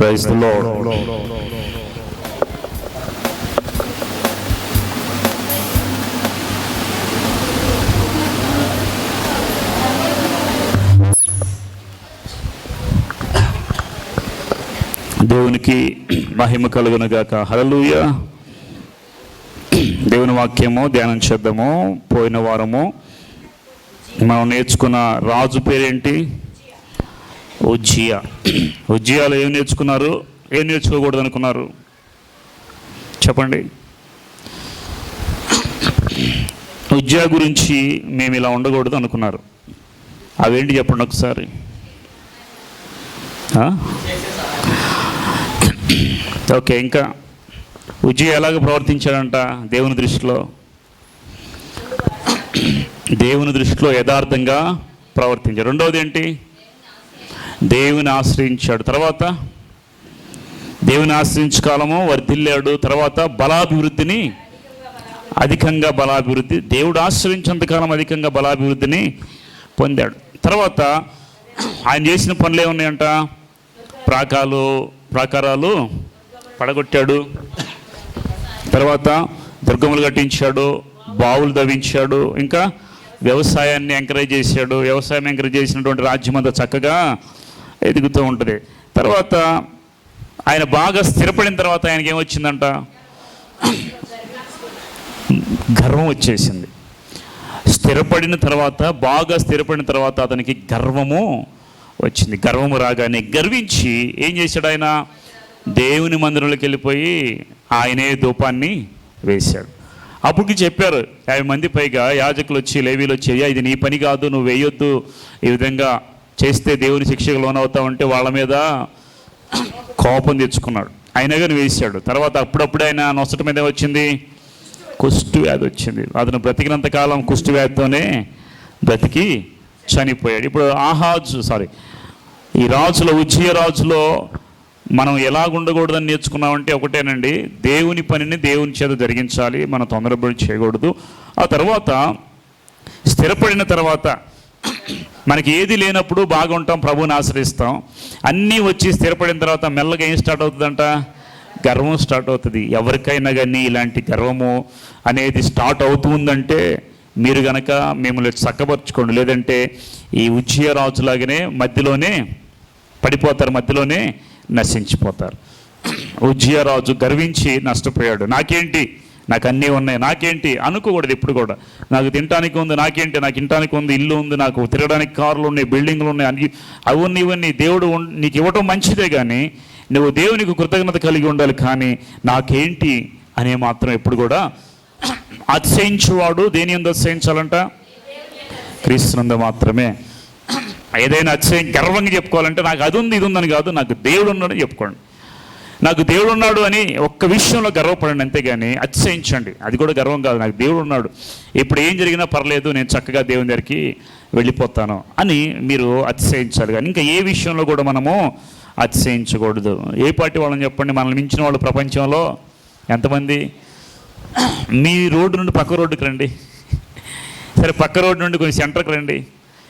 Praise the Lord. దేవునికి మహిమ కలుగును గాక హల్లెలూయ దేవుని వాక్యము ధ్యానం చేద్దాము. పోయిన వారము మనం నేర్చుకున్న రాజు పేరేంటి? ఉజ్జియా. ఉజ్జియాలో ఏం నేర్చుకున్నారు? ఏం నేర్చుకోకూడదు అనుకున్నారు? చెప్పండి. ఉజ్జా గురించి మేము ఇలా ఉండకూడదు అనుకున్నారు. అవేంటి చెప్పండి ఒకసారి? ఓకే ఇంకా ఉజ్జయ ఎలాగ ప్రవర్తించాడంట దేవుని దృష్టిలో? దేవుని దృష్టిలో యథార్థంగా ప్రవర్తించాడు. రెండవది ఏంటి? దేవుని ఆశ్రయించాడు. తర్వాత దేవుని ఆశ్రయించు కాలము వర్ధిల్లాడు. తర్వాత బలాభివృద్ధిని అధికంగా బలాభివృద్ధి దేవుడు ఆశ్రయించినంతకాలం అధికంగా బలాభివృద్ధిని పొందాడు. తర్వాత ఆయన చేసిన పనులు ఏమున్నాయంట? ప్రాకాలు ప్రాకారాలు పడగొట్టాడు. తర్వాత దుర్గములు కట్టించాడు బావులు దవ్వించాడు ఇంకా వ్యవసాయాన్ని ఎంకరేజ్ చేశాడు. వ్యవసాయం ఎంకరేజ్ చేసినటువంటి రాజ్యం అంతా చక్కగా ఎదుగుతూ ఉంటుంది. తర్వాత ఆయన బాగా స్థిరపడిన తర్వాత ఆయనకి ఏమొచ్చిందంట గర్వం వచ్చేసింది. స్థిరపడిన తర్వాత బాగా స్థిరపడిన తర్వాత అతనికి గర్వము వచ్చింది. గర్వము రాగానే గర్వించి ఏం చేశాడు ఆయన? దేవుని మందిరంలోకి వెళ్ళిపోయి ఆయనే ధూపాన్ని వేశాడు. అప్పుడు చెప్పారు యాభై మంది పైగా యాజకులు వచ్చి లేవీలు వచ్చి అయ్యా ఇది నీ పని కాదు నువ్వు వేయొద్దు. ఈ విధంగా చేస్తే దేవుని శిక్షకు లోనవుతావంటే వాళ్ళ మీద కోపం తెచ్చుకున్నాడు. అయినా కానీ వేశాడు. తర్వాత అప్పుడప్పుడు ఆయన నొసటి మీద వచ్చింది. కుష్టు వ్యాధి వచ్చింది. అతను బ్రతికినంత కాలం కుష్టు వ్యాధితోనే బ్రతికి చనిపోయాడు. ఇప్పుడు ఆహాజు సారీ ఈ రాజులో ఉజ్జయ రాజులో మనం ఎలాగ ఉండకూడదని నేర్చుకున్నామంటే ఒకటేనండి. దేవుని పనిని దేవుని చేత జరిగించాలి. మనం తొందరపడి చేయకూడదు. ఆ తర్వాత స్థిరపడిన తర్వాత మనకి ఏది లేనప్పుడు బాగుంటాం ప్రభువుని ఆశ్రయిస్తాం. అన్నీ వచ్చి స్థిరపడిన తర్వాత మెల్లగా ఏం స్టార్ట్ అవుతుందంట? గర్వం స్టార్ట్ అవుతుంది. ఎవరికైనా కానీ ఇలాంటి గర్వము అనేది స్టార్ట్ అవుతుందంటే మీరు గనక మిమ్మల్ని చక్కపరచుకోండి. లేదంటే ఈ ఉజ్జయ రాజులాగానే మధ్యలోనే పడిపోతారు మధ్యలోనే నశించిపోతారు. ఉజ్జయ రాజు గర్వించి నష్టపోయాడు. నాకేంటి? నాకు అన్నీ ఉన్నాయి. నాకేంటి? అనుకోకూడదు ఇప్పుడు కూడా. నాకు తినడానికి ఉంది నాకేంటి? నాకు తినడానికి ఉంది ఇల్లు ఉంది నాకు తిరగడానికి కార్లు ఉన్నాయి బిల్డింగ్లు ఉన్నాయి అన్ని అవన్నీ ఇవన్నీ దేవుడు నీకు ఇవ్వటం మంచిదే కానీ నువ్వు దేవునికి కృతజ్ఞత కలిగి ఉండాలి కానీ నాకేంటి అనే మాత్రం ఎప్పుడు కూడా అతిశయించువాడు దేని ఎందు అతిశయించాలంట? క్రీస్తునందు మాత్రమే. ఏదైనా అతిశయం గర్వంగా చెప్పుకోవాలంటే నాకు అది ఉంది ఇది ఉందని కాదు నాకు దేవుడు ఉన్నాడని చెప్పుకోండి. నాకు దేవుడు ఉన్నాడు అని ఒక్క విషయంలో గర్వపడండి అంతేగాని అతిశయించండి. అది కూడా గర్వం కాదు. నాకు దేవుడు ఉన్నాడు ఇప్పుడు ఏం జరిగినా పర్లేదు నేను చక్కగా దేవుని దగ్గరికి వెళ్ళిపోతాను అని మీరు అతిశయించాలి. కానీ ఇంకా ఏ విషయంలో కూడా మనము అతిశయించకూడదు. ఏ పార్టీ వాళ్ళని చెప్పండి మనల్ని మించిన వాళ్ళు ప్రపంచంలో ఎంతమంది? మీ రోడ్డు నుండి పక్క రోడ్డుకి రండి. సరే పక్క రోడ్డు నుండి కొంచెం సెంటర్కి రండి.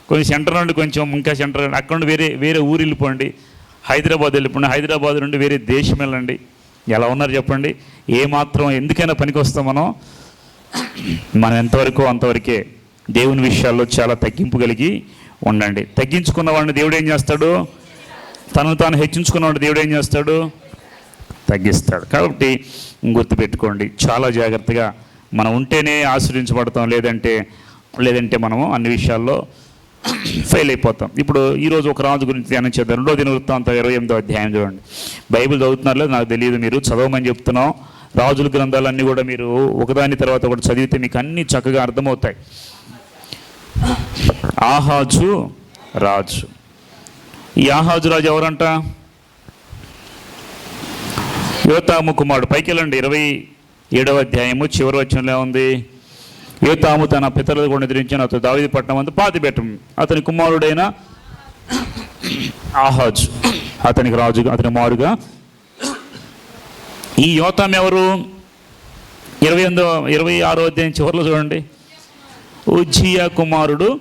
కొంచెం సెంటర్ నుండి కొంచెం ఇంకా సెంటర్ రండి. అక్కడ నుండి వేరే వేరే ఊరు వెళ్ళిపోండి. హైదరాబాద్ వెళ్ళిపోండి. హైదరాబాద్ నుండి వేరే దేశం వెళ్ళండి. ఎలా ఉన్నారు చెప్పండి. ఏమాత్రం ఎందుకైనా పనికి వస్తాం మనం. మనం ఎంతవరకు అంతవరకే దేవుని విషయాల్లో చాలా తగ్గింపు కలిగి ఉండండి. తగ్గించుకున్న వాడిని దేవుడు ఏం చేస్తాడు? తను తాను హెచ్చించుకున్నవాడు దేవుడు ఏం చేస్తాడు? తగ్గిస్తాడు. కాబట్టి గుర్తుపెట్టుకోండి. చాలా జాగ్రత్తగా మనం ఉంటేనే ఆశ్రయించబడతాం. లేదంటే లేదంటే మనము అన్ని విషయాల్లో ఫెయిల్ అయిపోతాం. ఇప్పుడు ఈరోజు ఒక రాజు గురించి ధ్యానం చేద్దాం. రెండో దిన వృత్తాంతం ఇరవై ఎనిమిదో అధ్యాయం చూడండి. బైబిల్ చదువుతున్నారు నాకు తెలియదు మీరు. చదవమని చెప్తున్నాం. రాజుల గ్రంథాలన్నీ కూడా మీరు ఒకదాని తర్వాత ఒకటి చదివితే మీకు అన్నీ చక్కగా అర్థమవుతాయి. ఆహాజు రాజు. ఈ ఆహాజు రాజు ఎవరంట? యువతాము కుమారుడు. పైకి వెళ్ళండి ఇరవై ఏడవ అధ్యాయము చివరి వచనంలో ఉంది. తాము తన పితరులు కూడా నిద్రించిన అతను దావిది పట్టణం అంతా పాతిపెట్టం అతని కుమారుడైన ఆహాజ్. అతనికి రాజు అతని మారుగా. ఈ యోతం ఎవరు? ఇరవై ఎనిమిదో ఇరవై ఆరో అధ్యాయం చివరిలో చూడండి. ఉజ్జియా కుమారుడు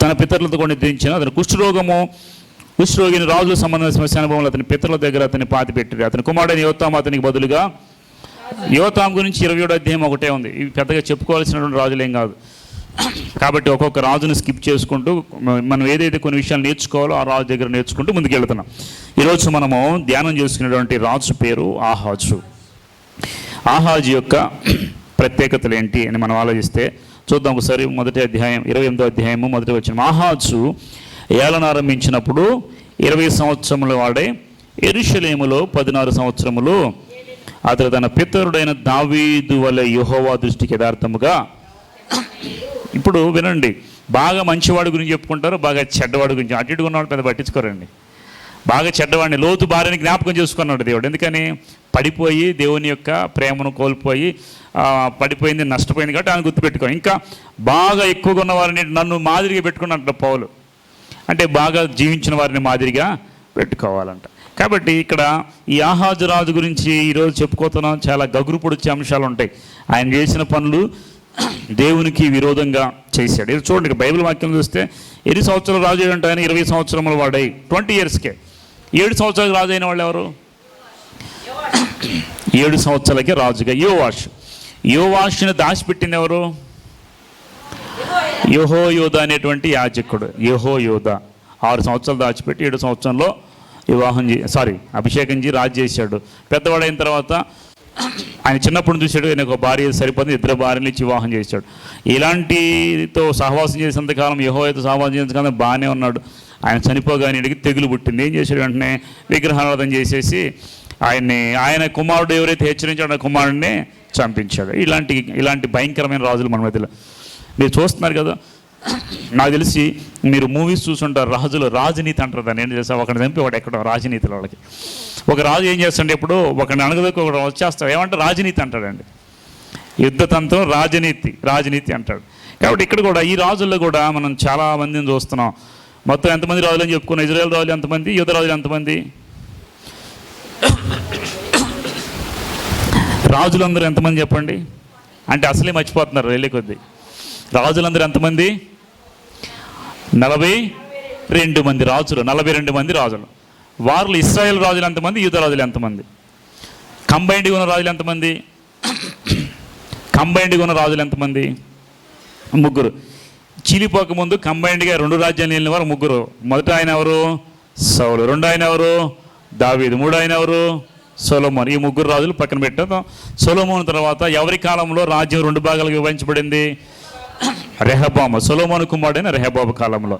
తన పితరులతో కూడా నిద్రించిన అతని కుష్ఠరోగము కుష్ఠరోగిని రాజుల సంబంధించిన శ్మశాన అతని పితరుల దగ్గర అతని పాతి పెట్టారు అతని కుమారుడైన యోతాము అతనికి బదులుగా యువతాం గురించి ఇరవై ఏడు అధ్యాయం ఒకటే ఉంది. ఇవి పెద్దగా చెప్పుకోవాల్సినటువంటి రాజులేం కాదు. కాబట్టి ఒక్కొక్క రాజుని స్కిప్ చేసుకుంటూ మనం ఏదైతే కొన్ని విషయాలు నేర్చుకోవాలో ఆ రాజు దగ్గర నేర్చుకుంటూ ముందుకెళ్తున్నాం. ఈరోజు మనము ధ్యానం చేసుకునేటువంటి రాజు పేరు ఆహాజు. ఆహాజు యొక్క ప్రత్యేకతలు ఏంటి అని మనం ఆలోచిస్తే చూద్దాం ఒకసారి మొదటి అధ్యాయం ఇరవై ఎనిమిదో అధ్యాయము మొదటి వచ్చిన ఆహాజు ఏలనారంభించినప్పుడు ఇరవై సంవత్సరముల వాడే ఎరుషలేములో పదినారు సంవత్సరములు అతడు తన పితరుడైన దావీదు వల్ల యుహోవా దృష్టికి యథార్థముగా ఇప్పుడు వినండి బాగా మంచివాడి గురించి చెప్పుకుంటారు బాగా చెడ్డవాడి గురించి అటు ఇటు ఉన్నవాడు పెద్ద పట్టించుకోరండి. బాగా చెడ్డవాడిని లోతు భార్యని జ్ఞాపకం చేసుకున్నాడు దేవుడు. ఎందుకని? పడిపోయి దేవుని యొక్క ప్రేమను కోల్పోయి పడిపోయింది నష్టపోయింది కాబట్టి ఆయన గుర్తుపెట్టుకో. ఇంకా బాగా ఎక్కువగా ఉన్న వారిని నన్ను మాదిరిగా పెట్టుకున్నట్టు పౌలు. అంటే బాగా జీవించిన వారిని మాదిరిగా పెట్టుకోవాలంట. కాబట్టి ఇక్కడ ఈ ఆహాజు రాజు గురించి ఈరోజు చెప్పుకోతున్నాం. చాలా గగురు పొడిచే అంశాలు ఉంటాయి ఆయన చేసిన పనులు దేవునికి విరోధంగా చేశాడు. ఇది చూడండి బైబిల్ వాక్యం చూస్తే ఎన్ని సంవత్సరాలు రాజు అంటే ఆయన ఇరవై సంవత్సరములు వాడాయి ట్వంటీ ఇయర్స్కే. ఏడు సంవత్సరాలకు రాజు అయిన వాళ్ళు ఎవరు? ఏడు సంవత్సరాలకి రాజుగా. యోవాష్. యోవాష్ని దాచిపెట్టింది ఎవరు? యహో యోధ అనేటువంటి యాజకుడు. యహో యోధ ఆరు సంవత్సరాలు దాచిపెట్టి ఏడు సంవత్సరంలో వివాహం చే సారీ అభిషేకం చేసి రాజు చేశాడు. పెద్దవాడైన తర్వాత ఆయన చిన్నప్పుడు చూశాడు ఆయన ఒక భార్య సరిపోతుంది ఇద్దరు భార్యలు ఇచ్చి వివాహం చేశాడు. ఇలాంటితో సహవాసం చేసేంతకాలం యహోయతో సహవాసం చేసేంతకాలం బాగానే ఉన్నాడు. ఆయన చనిపోగానే అడిగి తెగులు పుట్టింది. ఏం చేశాడు వెంటనే విగ్రహారాధన చేసేసి ఆయన్ని ఆయన కుమారుడు ఎవరైతే హెచ్చరించాడో ఆ కుమారుడిని చంపించాడు. ఇలాంటి ఇలాంటి భయంకరమైన రాజులు మన మధ్యలో మీరు చూస్తున్నారు కదా నాకు తెలిసి మీరు మూవీస్ చూసుంటారు రాజులు రాజనీతి అంటారు దాన్ని. ఏం చేస్తా ఒకటి చంపి ఒకటి ఎక్కడ రాజనీతిలో వాళ్ళకి. ఒక రాజు ఏం చేస్తుండే ఇప్పుడు? ఒకటి అనగదొక్క ఒకటి వచ్చేస్తాడు. ఏమంటే రాజనీతి అంటాడండి. యుద్ధతంత్రం రాజనీతి రాజనీతి అంటాడు. కాబట్టి ఇక్కడ కూడా ఈ రాజుల్లో కూడా మనం చాలా మందిని చూస్తున్నాం. మొత్తం ఎంతమంది రాజులు అని చెప్పుకున్నాం ఇజ్రాయెల్ రాజులు ఎంతమంది యుద్ధ రాజులు ఎంతమంది? రాజులందరూ ఎంతమంది చెప్పండి? అంటే అసలే మర్చిపోతున్నారు వెళ్ళే కొద్దీ. రాజులందరూ ఎంతమంది? నలభై రెండు మంది రాజులు నలభై రెండు మంది రాజులు. వారిలో ఇస్రాయేల్ రాజులు ఎంతమంది యూద రాజులు ఎంతమంది? కంబైన్డ్గా ఉన్న రాజులు ఎంతమంది? కంబైన్డ్గా ఉన్న రాజులు ఎంతమంది? ముగ్గురు. చీలిపోక ముందు కంబైన్డ్గా రెండు రాజ్యాలు వెళ్ళిన వారు ముగ్గురు. మొదట ఆయన ఎవరు? సౌలు. రెండు ఆయన ఎవరు? దావీదు. మూడు ఆయన ఎవరు? సొలమోన్. ఈ ముగ్గురు రాజులు పక్కన పెట్టాం సొలమోన్ తర్వాత ఎవరి కాలంలో రాజ్యం రెండు భాగాలుగా విభజించబడింది? రెహబాము సొలమోను కుమారుడైన రెహబాబు కాలంలో.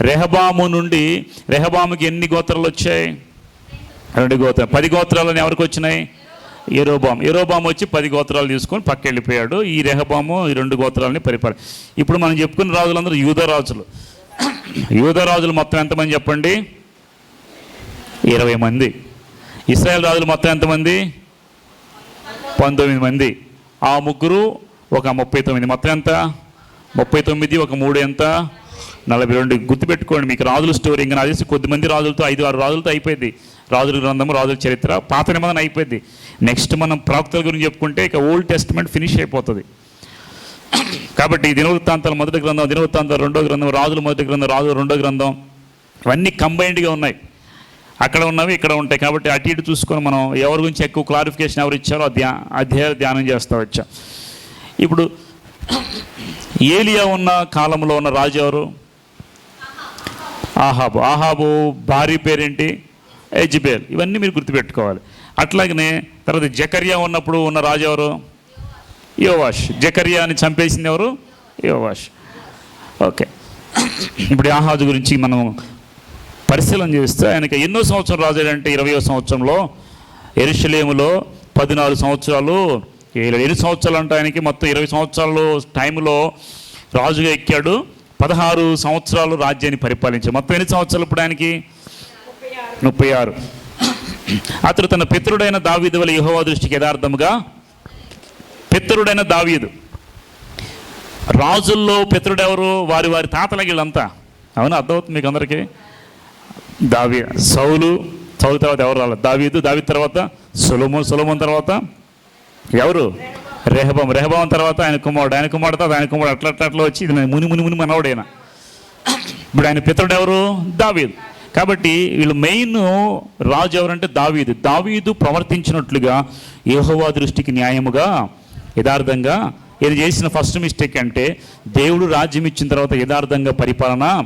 రెహబాము నుండి రెహబాముకి ఎన్ని గోత్రాలు వచ్చాయి? రెండు గోత్రాలు. పది గోత్రాలని ఎవరికి వచ్చినాయి? ఎరోబాము ఎరోబాము వచ్చి పది గోత్రాలు తీసుకొని పక్క వెళ్ళిపోయాడు ఈ రెహబాము ఈ రెండు గోత్రాలని పరిపాలన ఇప్పుడు మనం చెప్పుకున్న రాజులందరూ యూద రాజులు. యూద రాజులు మొత్తం ఎంతమంది చెప్పండి? ఇరవై మంది. ఇస్రాయేల్ రాజులు మొత్తం ఎంతమంది? పంతొమ్మిది మంది. ఆ ముగ్గురు ఒక ముప్పై తొమ్మిది మొత్తం ఎంత? ముప్పై తొమ్మిది ఒక మూడు ఎంత? నలభై రెండు. గుర్తుపెట్టుకోండి మీకు రాజుల స్టోరీ ఇంకా నాకు తెలిసి కొద్దిమంది రాజులతో ఐదు ఆరు రాజులతో అయిపోయింది. రాజుల గ్రంథము రాజుల చరిత్ర పాత నిబంధన అయిపోయింది. నెక్స్ట్ మనం ప్రవక్తల గురించి చెప్పుకుంటే ఇక ఓల్డ్ టెస్ట్మెంట్ ఫినిష్ అయిపోతుంది. కాబట్టి ఈ దినవృత్తాంతాల మొదటి గ్రంథం దినవృత్తాంతాల రెండో గ్రంథం రాజుల మొదటి గ్రంథం రాజుల రెండో గ్రంథం ఇవన్నీ కంబైన్డ్గా ఉన్నాయి. అక్కడ ఉన్నవి ఇక్కడ ఉంటాయి. కాబట్టి అటు ఇటు చూసుకొని మనం ఎవరి గురించి ఎక్కువ క్లారిఫికేషన్ ఎవరు ఇచ్చారో ధ్యా ధ్యానం చేస్తూ వచ్చాం. ఇప్పుడు ఏలియా ఉన్న కాలంలో ఉన్న రాజు ఎవరు? ఆహాబు. ఆహాబు భార్య పేరేంటి? ఎజ్బేల్. ఇవన్నీ మీరు గుర్తుపెట్టుకోవాలి. అట్లాగనే తర్వాత జకర్యా ఉన్నప్పుడు ఉన్న రాజు ఎవరు? యోవాష్. జకర్యాని చంపేసింది ఎవరు? యోవాష్. ఓకే. ఇప్పుడు ఆహాజు గురించి మనం పరిశీలన చేస్తే ఆయనకి ఎన్నో సంవత్సరం రాజు అంటే ఇరవయో సంవత్సరంలో ఎరుషలేములో పద్నాలుగు సంవత్సరాలు ఏడు ఎన్ని సంవత్సరాలు అంటే ఆయనకి. మొత్తం ఇరవై సంవత్సరాలు టైంలో రాజుగా ఎక్కాడు. పదహారు సంవత్సరాలు రాజ్యాన్ని పరిపాలించాడు. మొత్తం ఎన్ని సంవత్సరాలు ఇప్పుడు ఆయనకి? ముప్పై ఆరు. అతడు తన పితరుడైన దావీదు వల్ల యెహోవా దృష్టికి యథార్థముగా పితరుడైన దావీదు. రాజుల్లో పితరుడెవరు? వారి వారి తాతల వీళ్ళంతా అవును? అర్థమవుతుంది మీకు అందరికీ? దావి సౌలు సౌలు తర్వాత ఎవరు రాలేదు? దావీదు దావీదు తర్వాత సొలొమోన్ సులభం తర్వాత ఎవరు? రెహబాం. రెహబాం తర్వాత ఆయన కుమారుడు. ఆయన కుమారుడు తర్వాత ఆయన కుమారుడు. అట్లా అట్లా అట్లా వచ్చి ఇది ముని ముని ముని మనవడైన? ఇప్పుడు ఆయన పితరుడు ఎవరు? దావీదు. కాబట్టి వీళ్ళు మెయిన్ రాజు ఎవరంటే దావీదు. దావీదు ప్రవర్తించినట్లుగా యెహోవా దృష్టికి న్యాయముగా యథార్థంగా ఈయన చేసిన ఫస్ట్ మిస్టేక్ అంటే దేవుడు రాజ్యం ఇచ్చిన తర్వాత యథార్థంగా పరిపాలన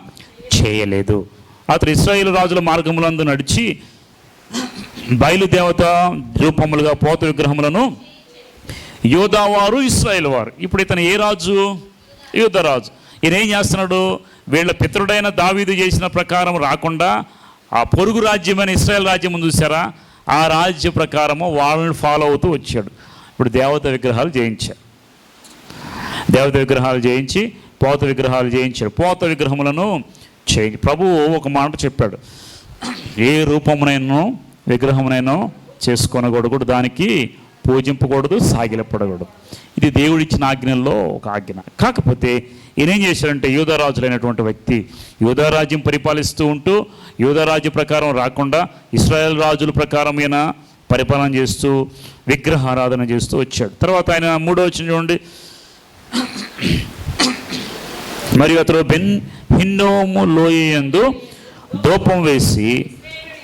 చేయలేదు. అతను ఇస్రాయేల్ రాజుల మార్గములందు నడిచి బయలుదేవత రూపములుగా పోత విగ్రహములను యోధావారు ఇస్రాయేల్ వారు ఇప్పుడు ఇతను ఏ రాజు? యోధరాజు ఈయన ఏం చేస్తున్నాడు? వీళ్ళ పితరుడైన దావీదు చేసిన ప్రకారం రాకుండా ఆ పొరుగు రాజ్యమైన ఇస్రాయల్ రాజ్యం చూసారా ఆ రాజ్య ప్రకారము వాళ్ళని ఫాలో అవుతూ వచ్చాడు. ఇప్పుడు దేవత విగ్రహాలు జయించారు. దేవత విగ్రహాలు జయించి పోత విగ్రహాలు జయించాడు పోత విగ్రహములను చేయి ప్రభువు ఒక మాట చెప్పాడు. ఏ రూపమునైనా విగ్రహమునైనా చేసుకొనకూడదు. దానికి పూజింపకూడదు సాగిలపడకూడదు. ఇది దేవుడిచ్చిన ఆజ్ఞల్లో ఒక ఆజ్ఞ. కాకపోతే ఈయనేం చేశారంటే యూధరాజులైనటువంటి వ్యక్తి యూదరాజ్యం పరిపాలిస్తూ ఉంటూ యూధరాజ్య ప్రకారం రాకుండా ఇస్రాయల్ రాజుల ప్రకారం ఈయన పరిపాలన చేస్తూ విగ్రహారాధన చేస్తూ వచ్చాడు. తర్వాత ఆయన మూడో వచ్చిన చూడండి. మరియు అతడు బెన్ హిన్నోము లోయందు దూపం వేసి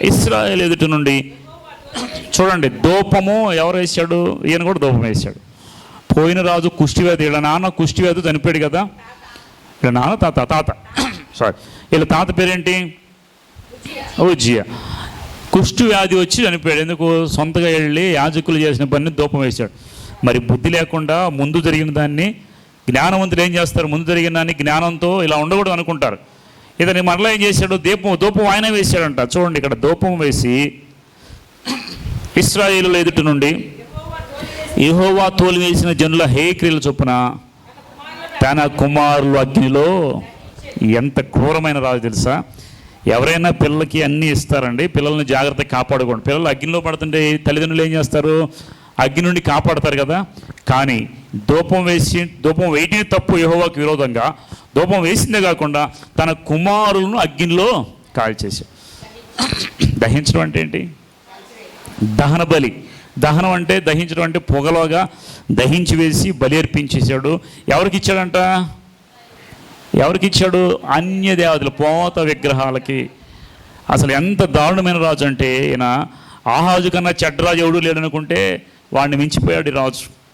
ఇస్రాయల్ ఎదుటి నుండి చూడండి దూపము ఎవరు వేశాడు? ఈయన కూడా దూపం వేశాడు. పోయిన రాజు కుష్టివ్యాధి వీళ్ళ నాన్న కుష్టివ్యాధి చనిపోయాడు కదా? వీళ్ళ నాన్న తాత తాత. సారీ వీళ్ళ తాత పేరేంటి? ఉజ్జియ. కుష్టి వ్యాధి వచ్చి చనిపోయాడు. ఎందుకు? సొంతగా వెళ్ళి యాజకులు చేసిన పని దూపం వేశాడు. మరి బుద్ధి లేకుండా ముందు జరిగిన దాన్ని జ్ఞానవంతులు ఏం చేస్తారు? ముందు జరిగిన దాన్ని జ్ఞానంతో ఇలా ఉండకూడదు అనుకుంటారు. ఇతని మరలా ఏం చేశాడు? దీపం దూపం ఆయన వేశాడంట. చూడండి ఇక్కడ దూపం వేసి ఇస్రాయేలు ఎదుటి నుండి యహోవా తోలివేసిన జనుల హేక్రియల చొప్పున తన కుమారులు అగ్నిలో ఎంత క్రూరమైన రాజు తెలుసా? ఎవరైనా పిల్లలకి అన్నీ ఇస్తారండి. పిల్లల్ని జాగ్రత్తగా కాపాడుకోండి. పిల్లలు అగ్నిలో పడుతుంటే తల్లిదండ్రులు ఏం చేస్తారు? అగ్ని నుండి కాపాడతారు కదా. కానీ దూపం వేసి దూపం వేయటమే తప్పు యహోవాకి విరోధంగా. దూపం వేసిందే కాకుండా తన కుమారులను అగ్నిలో కాల్చేశాడు. దహించడం అంటే ఏంటి? దహన బలి దహనం అంటే దహించడం అంటే పొగలోగా దహించి వేసి బలి అర్పించేశాడు. ఎవరికి ఇచ్చాడంట? ఎవరికి ఇచ్చాడు? అన్య దేవతలు పోత విగ్రహాలకి. అసలు ఎంత దారుణమైన రాజు అంటే ఈయన ఆహాజు కన్నా చెడ్డరాజు ఎవడు లేడనుకుంటే వాడిని మించిపోయాడు ఈ రాజు.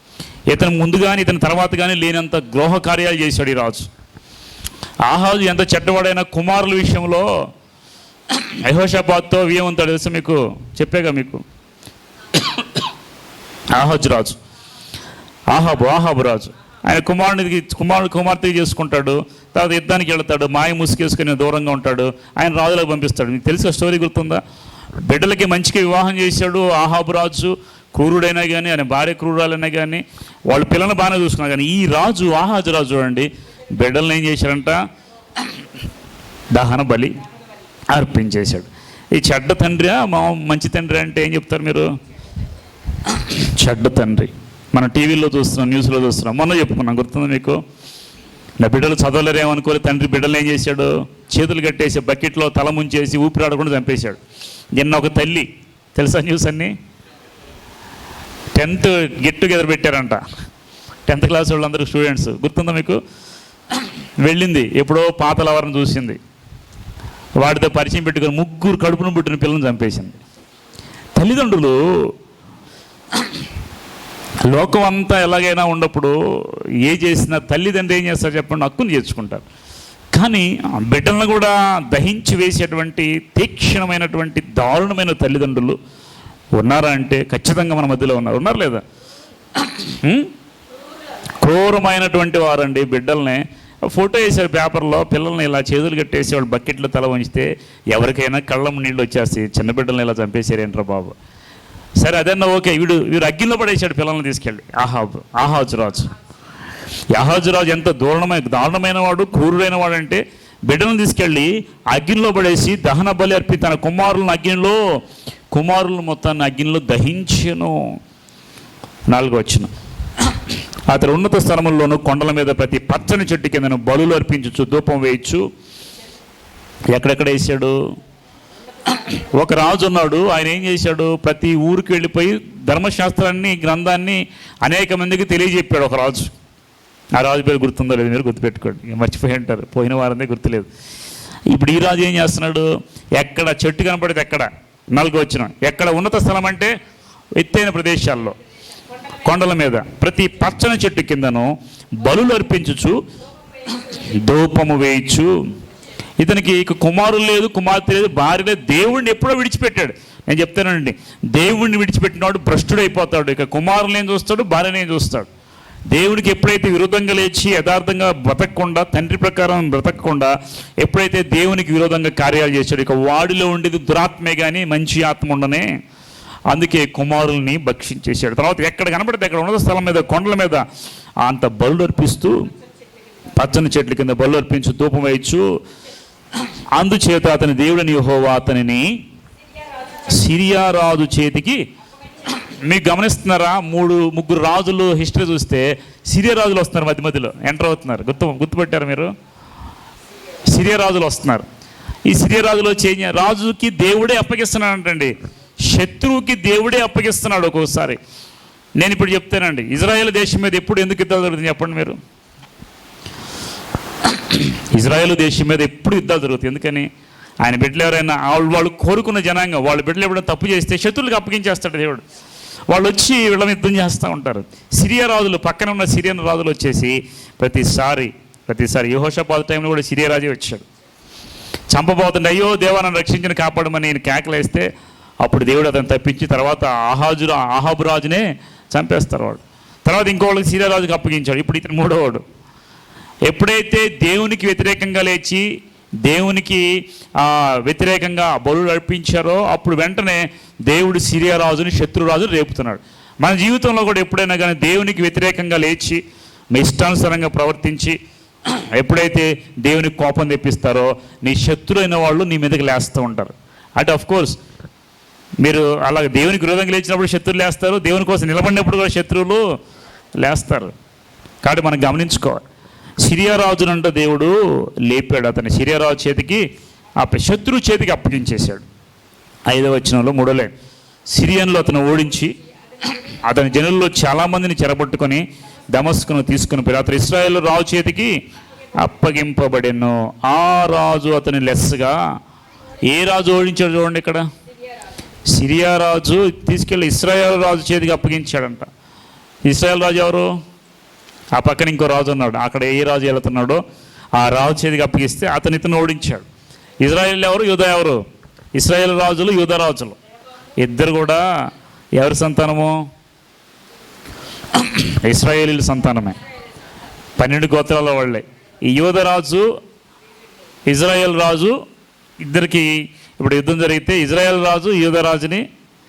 ఇతను ముందు కానీ ఇతని తర్వాత కానీ లేనంత గృహ కార్యాలు చేశాడు ఈ రాజు. ఆహాజు ఎంత చెడ్డవాడైన కుమారుల విషయంలో యహోషాబాద్తో వియమంతాడు తెలుసు మీకు? చెప్పాగా మీకు. ఆహాజ్ రాజు. ఆహాబు ఆహాబు రాజు. ఆయన కుమారునికి కుమారుడు కుమార్తె చేసుకుంటాడు. తర్వాత యుద్ధానికి వెళ్తాడు. మాయ ముసుకేసుకుని దూరంగా ఉంటాడు. ఆయన రాజులకు పంపిస్తాడు. మీకు తెలిసిన స్టోరీ గుర్తుందా? బిడ్డలకి మంచిగా వివాహం చేశాడు ఆహాబు రాజు. క్రూరుడైనా కానీ ఆయన భార్య క్రూరాలైనా కానీ వాళ్ళ పిల్లలను బాగానే చూసుకున్నారు. కానీ ఈ రాజు ఆహాజు రాజు చూడండి. బిడ్డలను ఏం చేశారంట? దహన బలి. అర్పించేశాడు. ఈ చెడ్డ తండ్రి మా మంచి తండ్రి అంటే ఏం చెప్తారు మీరు? చెడ్డ తండ్రి. మన టీవీలో చూస్తున్నాం న్యూస్లో చూస్తున్నాం. మొన్న చెప్పుకున్నాం గుర్తుంది మీకు? నా బిడ్డలు చదవలేరేమనుకోలే తండ్రి బిడ్డలు ఏం చేశాడు? చేతులు కట్టేసి బకెట్లో తల ముంచేసి ఊపిరాడకుండా చంపేశాడు. నిన్న ఒక తల్లి తెలుసా న్యూస్ అన్ని? టెన్త్ గెట్ టుగెదర్ పెట్టారంట. టెన్త్ క్లాస్ వాళ్ళందరూ స్టూడెంట్స్. గుర్తుందా మీకు? వెళ్ళింది ఎప్పుడో పాత లవర్ని చూసింది. వాడితో పరిచయం పెట్టుకుని ముగ్గురు కడుపును పుట్టిన పిల్లల్ని చంపేసింది. తల్లిదండ్రులు లోకం అంతా ఎలాగైనా ఉన్నప్పుడు ఏ చేసినా తల్లిదండ్రులు ఏం చేస్తారు చెప్పండి హక్కును చేర్చుకుంటారు. కానీ ఆ బిడ్డలను కూడా దహించి వేసేటువంటి తీక్షణమైనటువంటి దారుణమైన తల్లిదండ్రులు ఉన్నారా అంటే ఖచ్చితంగా మన మధ్యలో ఉన్నారు. ఉన్నారు లేదా? క్రూరమైనటువంటి వారండి బిడ్డల్ని. ఫోటో వేసారు పేపర్లో పిల్లల్ని ఇలా చేతులు కట్టేసి వాళ్ళు బకెట్లో తల వంచితే ఎవరికైనా కళ్ళం నీళ్ళు వచ్చేసి చిన్న బిడ్డల్ని ఇలా చంపేశారేంట్రా బాబు. సరే అదన్నా ఓకే వీడు వీడు అగ్గిలో పడేశాడు పిల్లల్ని తీసుకెళ్ళి. ఆహాబు ఆహాజు రాజు ఆహాజు రాజు ఎంత దూరణమైన దారుణమైన వాడు క్రూరుడైన వాడు అంటే బిడ్డలను తీసుకెళ్ళి అగ్నిలో పడేసి దహన బలి అర్పి తన కుమారులను అగ్నిలో కుమారులను మొత్తాన్ని అగ్నిలో దహించను. నాలుగో వచ్చిన అతడు ఉన్నత స్థలముల్లోనూ కొండల మీద ప్రతి పచ్చని చెట్టు కిందను బలులు అర్పించచ్చు ధూపం వేయచ్చు ఎక్కడెక్కడ వేసాడు ఒక రాజు ఉన్నాడు. ఆయన ఏం చేశాడు? ప్రతి ఊరికి వెళ్ళిపోయి ధర్మశాస్త్రాన్ని గ్రంథాన్ని అనేక మందికి తెలియజెప్పాడు ఒక రాజు. ఆ రాజు పేరు గుర్తుందో లేదు మీరు గుర్తుపెట్టుకోండి. మర్చిపోయి ఉంటారు. పోయిన వారందే గుర్తులేదు. ఇప్పుడు ఈ రాజు ఏం చేస్తున్నాడు? ఎక్కడ చెట్టు కనపడితే ఎక్కడ నలుగు వచ్చిన. ఎక్కడ ఉన్నత స్థలం అంటే ఎత్తైన ప్రదేశాల్లో. కొండల మీద. ప్రతి పచ్చని చెట్టు కిందను బలులు అర్పించుచు ధూపము వేయచ్చు ఇతనికి ఇక కుమారులు లేదు కుమార్తె లేదు భార్య లేదు. దేవుణ్ణి ఎప్పుడో విడిచిపెట్టాడు. నేను చెప్తానండి దేవుణ్ణి విడిచిపెట్టినవాడు భ్రష్టుడైపోతాడు ఇక కుమారులు ఏం చూస్తాడు భార్యను ఏం చూస్తాడు. దేవుడికి ఎప్పుడైతే విరోధంగా లేచి యథార్థంగా బ్రతకకుండా తండ్రి ప్రకారం బ్రతకకుండా ఎప్పుడైతే దేవునికి విరోధంగా కార్యాలు చేశాడు ఇక వాడిలో ఉండేది దురాత్మే కానీ మంచి ఆత్మ ఉండనే అందుకే కుమారుల్ని భక్షించేశాడు. తర్వాత ఎక్కడ కనబడితే అక్కడ ఉన్నత స్థలం మీద కొండల మీద అంత బలు అర్పిస్తూ పచ్చని చెట్ల కింద బలు అర్పించు ధూపం వేయచ్చు. అందుచేత అతని దేవుడని హోవా అతనిని సిరియా రాజు చేతికి మీకు గమనిస్తున్నారా? మూడు ముగ్గురు రాజులు హిస్టరీ చూస్తే సిరియా రాజులు వస్తున్నారు మధ్య మధ్యలో. ఎంటర్ అవుతున్నారు. గుర్తు గుర్తుపెట్టారు మీరు? సిరియా రాజులు వస్తున్నారు. ఈ సిరియా రాజులు వచ్చి రాజుకి దేవుడే అప్పగిస్తున్నాడు అంటండి శత్రువుకి దేవుడే అప్పగిస్తున్నాడు ఒక్కోసారి. నేను ఇప్పుడు చెప్తానండి. ఇజ్రాయెల్ దేశం మీద ఎప్పుడు ఎందుకు యుద్ధాలు జరుగుతుంది చెప్పండి మీరు? ఇజ్రాయెల్ దేశం మీద ఎప్పుడు యుద్ధాలు జరుగుతాయి? ఎందుకని? ఆయన బిడ్డలు ఎవరైనా వాళ్ళు వాళ్ళు కోరుకున్న జనాంగం వాళ్ళ బిడ్డలు ఎప్పుడైనా తప్పు చేస్తే శత్రువులకు అప్పగించేస్తాడు దేవుడు. వాళ్ళు వచ్చి వీళ్ళని యుద్ధం చేస్తూ ఉంటారు. సిరియా రాజులు పక్కన ఉన్న సిరియన్ రాజులు వచ్చేసి ప్రతిసారి ప్రతిసారి యహోషపాద టైంలో కూడా సిరియా రాజే వచ్చాడు. చంపబోతుండే అయ్యో దేవా రక్షించిన కాపాడమని నేను కేకలేస్తే అప్పుడు దేవుడు అతను తప్పించి తర్వాత ఆహాజు ఆహాబు రాజునే చంపేస్తారు వాడు. తర్వాత ఇంకోళ్ళకి సీరారాజుకి అప్పగించాడు. ఇప్పుడు ఇతను మూడోవాడు. ఎప్పుడైతే దేవునికి వ్యతిరేకంగా లేచి దేవునికి వ్యతిరేకంగా బలు అర్పించారో అప్పుడు వెంటనే దేవుడు సిరియా రాజుని శత్రురాజుని రేపుతున్నాడు. మన జీవితంలో కూడా ఎప్పుడైనా కానీ దేవునికి వ్యతిరేకంగా లేచి మీ ఇష్టానుసారంగా ప్రవర్తించి ఎప్పుడైతే దేవునికి కోపం తెప్పిస్తారో నీ శత్రువైన వాళ్ళు నీ మీదకి లేస్తూ ఉంటారు. అంటే ఆఫ్ కోర్స్ మీరు అలాగే దేవునికి విరోధంగా లేచినప్పుడు శత్రువులు లేస్తారు దేవుని కోసం నిలబడినప్పుడు కూడా శత్రువులు లేస్తారు. కాబట్టి మనం గమనించుకోవాలి. సిరియారాజునంట దేవుడు లేపాడు అతని సిరియారాజు చేతికి ఆ శత్రువు చేతికి అప్పగించేశాడు. ఐదవ వచనంలో మూడోలే సిరియన్లో అతను ఓడించి అతని జనుల్లో చాలామందిని చెరబట్టుకొని దమస్కును తీసుకుని పోయి అతను ఇస్రాయేల్ రాజు చేతికి అప్పగింపబడెను. ఆ రాజు అతని లెస్గా ఏ రాజు ఓడించాడు చూడండి ఇక్కడ? సిరియా రాజు తీసుకెళ్ళి ఇస్రాయేల్ రాజు చేతికి అప్పగించాడంట. ఇస్రాయల్ రాజు ఎవరు? ఆ పక్కన ఇంకో రాజు ఉన్నాడు. అక్కడ ఏ రాజు వెళుతున్నాడో ఆ రాజు చేతికి అప్పగిస్తే అతను ఇతను ఓడించాడు. ఇజ్రాయెల్ ఎవరు? యూదా ఎవరు? ఇస్రాయేల్ రాజులు యూదా రాజులు. ఇద్దరు కూడా ఎవరి సంతానము? ఇస్రాయేలీల సంతానమే. పన్నెండు గోత్రాల వాళ్ళే. ఈ యూదరాజు ఇజ్రాయెల్ రాజు ఇద్దరికి ఇప్పుడు యుద్ధం జరిగితే ఇజ్రాయెల్ రాజు యూదరాజుని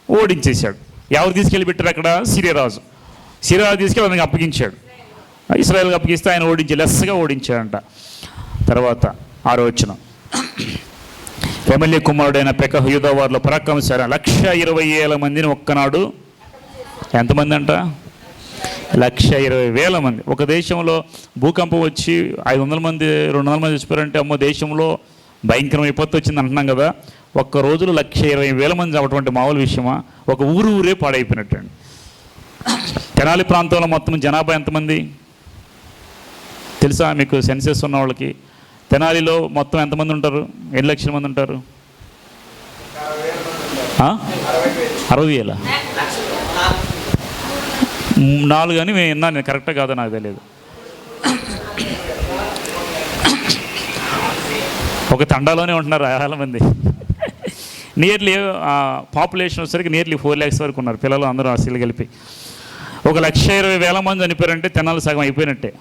ఓడించేశాడు. ఎవరు తీసుకెళ్ళి పెట్టారు అక్కడ సిరియరాజు సిరియరాజు తీసుకెళ్ళి అతనికి అప్పగించాడు. ఇస్రాయల్కి అప్పగిస్తే ఆయన ఓడించి లెస్గా ఓడించాడంట. తర్వాత ఆరో వచ్చిన ఎమ్మెల్యే కుమారుడైన పెక యూదవారిలో పరాక్రమశాల. లక్ష ఇరవై వేల మందిని ఒక్కనాడు ఎంతమంది అంట లక్ష ఇరవై వేల మంది. ఒక దేశంలో భూకంపం వచ్చి ఐదు వందల మంది రెండు వందల మంది చచ్చిపోయారంటే అమ్మో దేశంలో భయంకరమైన విపత్తు వచ్చింది అంటున్నాం కదా. ఒక్క రోజులో లక్ష ఇరవై వేల మంది అటువంటి మామూలు విషయమా? ఒక ఊరు ఊరే పాడైపోయినట్టండి. తెనాలి ప్రాంతంలో మొత్తం జనాభా ఎంతమంది? తెలుసా మీకు సెన్సెస్ ఉన్న వాళ్ళకి? తెనాలిలో మొత్తం ఎంతమంది ఉంటారు? ఎన్ని లక్షల మంది ఉంటారు? అరవై వేల? నాలుగు అని మేము విన్నాను నేను కరెక్ట్గా కాదో నాకు తెలియదు. ఒక తండాలోనే ఉంటున్నారు చాలా మంది. నియర్లీ పాపులేషన్ వచ్చేసరికి నియర్లీ ఫోర్ ల్యాక్స్ వరకు ఉన్నారు. పిల్లలు అందరూ అసలు కలిపి. ఒక లక్ష ఇరవై వేల మంది చనిపోయారంటే తెనాలి సగం అయిపోయినట్టే.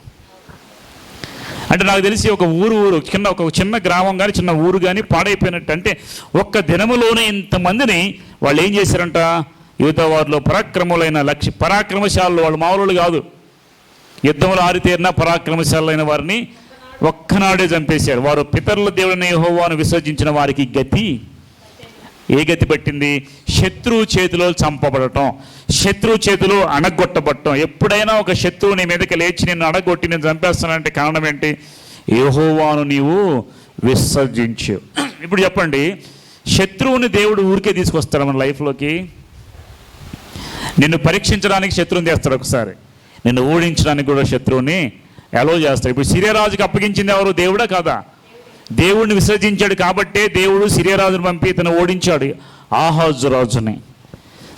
అంటే నాకు తెలిసి ఒక ఊరు ఊరు చిన్న ఒక చిన్న గ్రామం కానీ చిన్న ఊరు కానీ పాడైపోయినట్టు అంటే ఒక్క దినములోనే ఇంతమందిని వాళ్ళు ఏం చేశారంట? యువత వారిలో పరాక్రములైన లక్ష పరాక్రమశాలలో వాళ్ళు మామూలు కాదు. యుద్ధంలో ఆరితేరిన పరాక్రమశాలైన వారిని ఒక్కనాడే చంపేశారు. వారు పితరుల దేవుడిని యెహోవాను విసర్జించిన వారికి గతి ఏ గతి పట్టింది? శత్రువు చేతిలో చంపబడటం శత్రువు చేతిలో అణగొట్టబడటం ఎప్పుడైనా ఒక శత్రువు నీ మీదకి లేచి నేను అణగొట్టి నేను చంపేస్తానంటే కారణం ఏంటి? యెహోవాను నీవు విసర్జించు. ఇప్పుడు చెప్పండి శత్రువుని దేవుడు ఊరికే తీసుకొస్తాడు మన లైఫ్లోకి? నిన్ను పరీక్షించడానికి శత్రువుని చేస్తాడు ఒకసారి. నిన్ను ఓడించడానికి కూడా శత్రువుని అలో చేస్తాడు ఇప్పుడు సిరియరాజుకి అప్పగించింది ఎవరు? దేవుడా కాదా? దేవుణ్ణి విసర్జించాడు కాబట్టే దేవుడు సిరియరాజును పంపి ఇతను ఓడించాడు ఆహాజు రాజుని.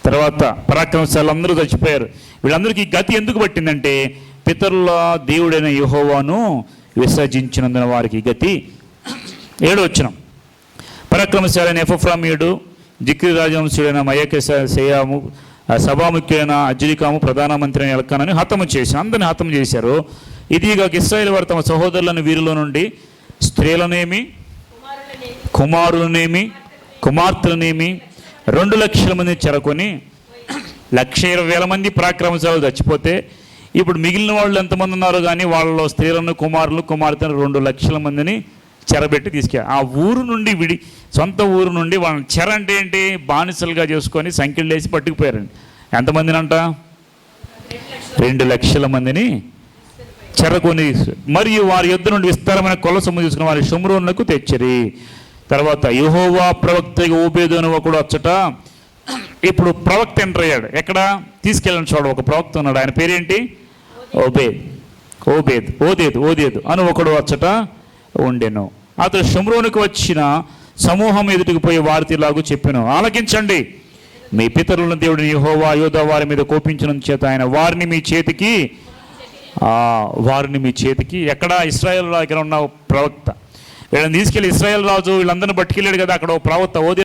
తర్వాత పరాక్రమశాలు అందరూ చచ్చిపోయారు. వీళ్ళందరికీ గతి ఎందుకు పట్టిందంటే పితరుల దేవుడైన యుహోవాను విసర్జించినందున వారికి గతి. ఏడు వచ్చిన పరాక్రమశాలైన ఎఫ్రామీయుడు జిక్రి రాజవంశుడైన మయక సేయాము సభాముఖ్యులైన అజ్జిలికాము ప్రధానమంత్రి అయిన ఎలకానని హతము చేసి అందరిని హతము చేశారు. ఇదిగా ఇస్రాయేల్ వారు తమ సహోదరులను వీరిలో నుండి స్త్రీలనేమి కుమారులనేమి కుమార్తెలనేమి రెండు లక్షల మంది చెరకొని లక్ష ఇరవై వేల మంది పరాక్రమశాలు చచ్చిపోతే ఇప్పుడు మిగిలిన వాళ్ళు ఎంతమంది ఉన్నారు కానీ వాళ్ళలో స్త్రీలను కుమారులు కుమార్తెను రెండు లక్షల మందిని చెరబెట్టి తీసుకెళ్ళి ఆ ఊరు నుండి విడి సొంత ఊరు నుండి వాళ్ళని చెర అంటే ఏంటి? బానిసలుగా చేసుకొని సంఖ్యలు వేసి పట్టుకుపోయారండి. ఎంతమందినంట? రెండు లక్షల మందిని చెరగొని మరియు వారి యుద్ధ నుండి విస్తారమైన కొలసము సొమ్ము తీసుకుని వారి షుమ్రోన్లకు తెచ్చిరి. తర్వాత యుహోవా ప్రవక్త ఓబేదు అని ఒకడు వచ్చట. ఇప్పుడు ప్రవక్త ఎంటర్ అయ్యాడు. ఎక్కడ? తీసుకెళ్ళిన చూడ ఒక ప్రవక్త ఉన్నాడు. ఆయన పేరేంటి? ఓబేద్. ఓబేద్. ఓదేద్ ఓదేద్ అని ఒకడు వచ్చట ఉండెను. అతడు షుమ్రోనుకు వచ్చిన సమూహం ఎదుటికి పోయి వారిలాగు చెప్పాను. ఆలకించండి. మీ పితరుల దేవుడిని యెహోవా యోధా వారి మీద కోపించడం చేత ఆయన వారిని మీ చేతికి వారిని మీ చేతికి. ఎక్కడ ఇస్రాయేల్ దగ్గర ఉన్న ప్రవక్త. వీళ్ళని తీసుకెళ్ళి ఇస్రాయేల్ రాజు వీళ్ళందరిని పట్టుకెళ్ళాడు కదా అక్కడ ఓ ప్రవక్త ఓది